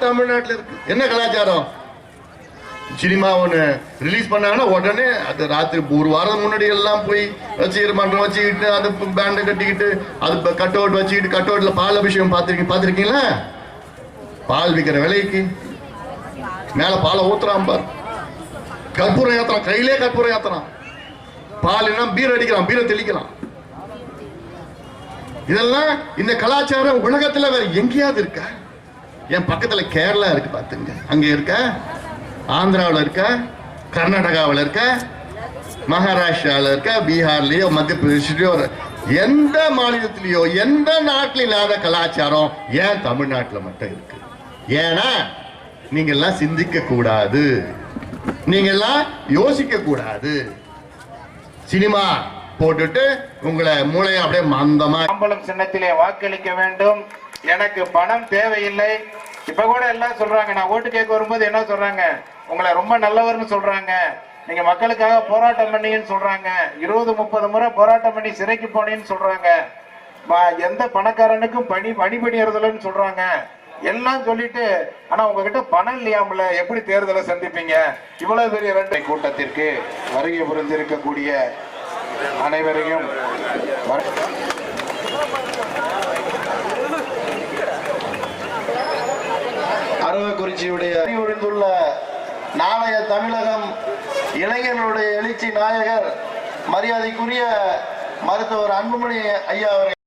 கலாச்சாரம் இருக்கு. என்ன கலாச்சாரம்? சினிமா ஒன்று ரிலீஸ் பண்ணாங்கன்னா உடனே அது ராத்திரி ஒரு வாரம் முன்னாடி எல்லாம் போய் வச்சு மன்றம் வச்சுக்கிட்டு அது பேண்டை கட்டிக்கிட்டு அது கட் அவுட் வச்சுக்கிட்டு கட் அவுட்ல பால் அபிஷேகம் பார்த்துருக்கீங்க பார்த்துருக்கீங்களா? பால் விற்கிற விலைக்கு. மேல பாலை ஊத்துறான் பார். கற்பூரம் ஏத்துறான் கையிலே கற்பூரம் ஏத்துறான் பால் என்ன பீர் அடிக்கிறான் பீரை தெளிக்கிறான். இதெல்லாம் இந்த கலாச்சாரம் உலகத்துல வேற எங்கேயாவது இருக்கா? என் பக்கத்தில் கேரளா இருக்கு பார்த்துங்க. அங்கே இருக்க? ஆந்திராவில் இருக்க? கர்நாடகாவில் இருக்க? மகாராஷ்டிராவில் இருக்க? பீகார்லேயோ மத்திய பிரதேஷ்லயோ எந்த மாநிலத்திலேயோ எந்த நாட்டில் இல்லாத கலாச்சாரம் ஏன் தமிழ்நாட்டில் மட்டும் இருக்கு? ஏன்னா நீங்கள்லாம் சிந்திக்க கூடாது. நீங்கள்லாம் யோசிக்க கூடாது. சினிமா போட்டுட்டு உங்களை மூளையை அப்படியே மந்தமா சின்னத்திலே வாக்களிக்க வேண்டும். எனக்கு பணம் தேவையில்லை. இப்ப கூட எல்லாம் சொல்றாங்க. நான் ஓட்டு கேட்க வரும்போது என்ன சொல்றாங்க? உங்களை ரொம்ப நல்லவர்னு சொல்றாங்க. நீங்க மக்களுக்காக போராட்டம் பண்ணீங்கன்னு சொல்றாங்க. இருபது முப்பது முறை போராட்டம் பண்ணி சிறைக்கு போனீங்கன்னு சொல்றாங்க. எந்த பணக்காரனுக்கும் பணி பணி பணியறதில்லன்னு சொல்றாங்க. எல்லாம் சொல்லிட்டு ஆனா உங்ககிட்ட பணம் இல்லையாமல எப்படி தேர்தலை சந்திப்பீங்க? இவ்வளவு பெரிய ரெண்டு கூட்டத்திற்கு வருகை புரிந்திருக்கக்கூடிய அனைவரையும் எழுச்சியுடைய அறிவுறுந்துள்ள நாளைய தமிழகம் இளைஞர்களுடைய எழுச்சி நாயகர் மரியாதைக்குரிய மருத்துவர் அன்புமணி ஐயா அவர்கள்.